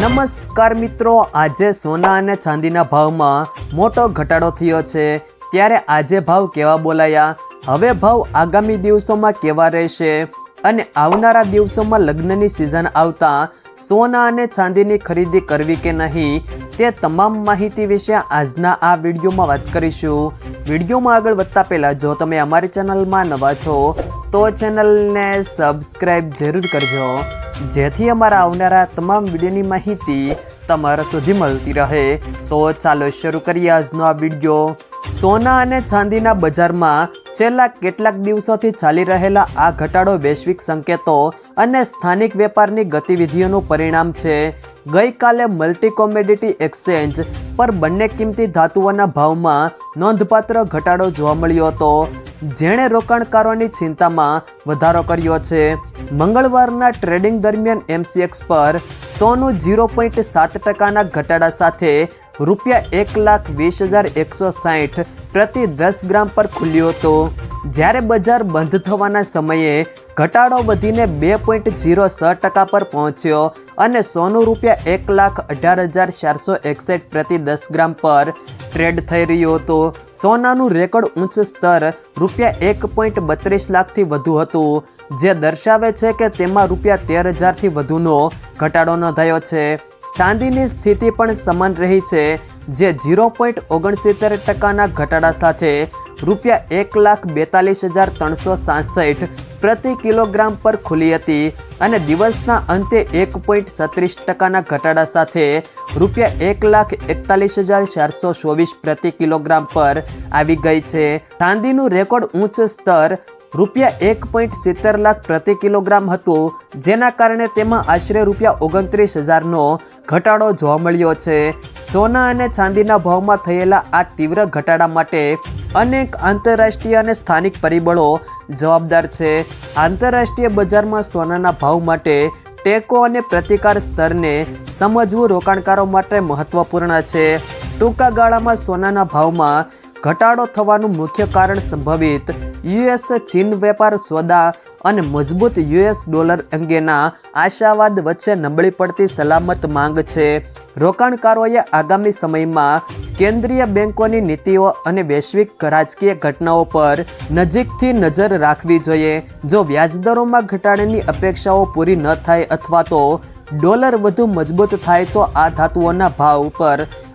નમસ્કાર મિત્રો, આજે સોના અને ચાંદીના ભાવમાં મોટો ઘટાડો થયો છે. ત્યારે આજે ભાવ કેવા બોલાયા? હવે ભાવ આગામી દિવસોમાં કેવા રહેશે? અને આવનારા દિવસોમાં લગ્નની સિઝન આવતા સોના અને ચાંદીની ખરીદી કરવી કે નહીં, તે તમામ માહિતી વિશે આજના આ વિડીયોમાં વાત કરીશું. વિડીયોમાં આગળ વધતા પહેલાં જો તમે અમારી ચેનલમાં નવા છો તો ચેનલને સબસ્ક્રાઈબ જરૂર કરજો, જેથી અમારા આવનારા તમામ વિડીયોની માહિતી તમારા સુધી મળતી રહે. તો ચાલો શરૂ કરીએ આજનો આ વીડિયો. સોના અને ચાંદીના બજારમાં છેલ્લા કેટલાક દિવસોથી ચાલી રહેલા આ ઘટાડો વૈશ્વિક સંકેતો અને સ્થાનિક વેપારની ગતિવિધિઓનું પરિણામ છે. ગઈકાલે મલ્ટી કોમોડિટી એક્સચેન્જ પર બંને કિંમતી ધાતુઓના ભાવમાં નોંધપાત્ર ઘટાડો જોવા મળ્યો હતો. જેણે રોકાણકારોની ચિંતામાં વધારો કર્યો છે. મંગળવારના ટ્રેડિંગ દરમિયાન એમસીએક્સ પર સોનું ઝીરો પોઈન્ટ સાત ટકાના ઘટાડા સાથે રૂપિયા એક લાખ વીસ હજાર એકસો સાઠ પ્રતિ દસ ગ્રામ પર ખુલ્યો હતો. જ્યારે બજાર બંધ થવાના સમયે ઘટાડો વધીને બે પોઈન્ટ ઝીરો છ ટકા પર પહોંચ્યો અને સોનું રૂપિયા એક લાખ અઢાર હજાર ચારસો એકસઠ પ્રતિ દસ ગ્રામ પર ટ્રેડ થઈ રહ્યો હતો. સોનાનું રેકોર્ડ ઉચ્ચ સ્તર રૂપિયા એક પોઈન્ટ બત્રીસ લાખથી વધુ હતું, જે દર્શાવે છે કે તેમાં રૂપિયા તેર હજારથી વધુનો ઘટાડો નોંધાયો છે. ચાંદીની સ્થિતિ પણ સમાન રહી છે, જે ઝીરો પોઈન્ટ ઓગણસિત્તેર ટકાના ઘટાડા સાથે રૂપિયા એક લાખ બેતાલીસ હજાર ત્રણસો સાસઠ પ્રતિ કિલોગ્રામ પર ખુલી હતી અને દિવસના અંતે એક પોઈન્ટ છત્રીસ ટકાના ઘટાડા સાથે રૂપિયા એક લાખ એકતાલીસ હજાર ચારસો ચોવીસ પ્રતિ કિલોગ્રામ પર આવી ગઈ છે. ચાંદીનું રેકોર્ડ ઉચ્ચ સ્તર રૂપિયા એક પોઈન્ટ સિત્તેર લાખ પ્રતિ કિલોગ્રામ હતું, જેના કારણે તેમાં આશરે રૂપિયા ઓગણત્રીસ હજારનો ઘટાડો જોવા મળ્યો છે. સોના અને ચાંદીના ભાવમાં થયેલા આ તીવ્ર ઘટાડા માટે અનેક આંતરરાષ્ટ્રીય અને સ્થાનિક પરિબળો જવાબદાર છે. આંતરરાષ્ટ્રીય બજારમાં સોનાના ભાવ માટે ટેકો અને પ્રતિકાર સ્તરને સમજવું રોકાણકારો માટે મહત્વપૂર્ણ છે. ટૂંકા ગાળામાં સોનાના ભાવમાં ઘટાડો થવાનું મુખ્ય કારણ સંભવિત યુએસ ચીન વેપાર સોદા અને મજબૂત યુએસ ડોલર અંગેના આશાવાદ વચ્ચે નબળી પડતી સલામત માંગ છે. રોકાણકારોએ આગામી સમયમાં કેન્દ્રીય બેંકોની નીતિઓ અને વૈશ્વિક રાજકીય ઘટનાઓ પર નજીકથી નજર રાખવી જોઈએ. જો વ્યાજદરોમાં ઘટાડાની અપેક્ષાઓ પૂરી ન થાય અથવા તો ડોલર વધુ મજબૂત થાય તો આ ધાતુઓના ભાવ પર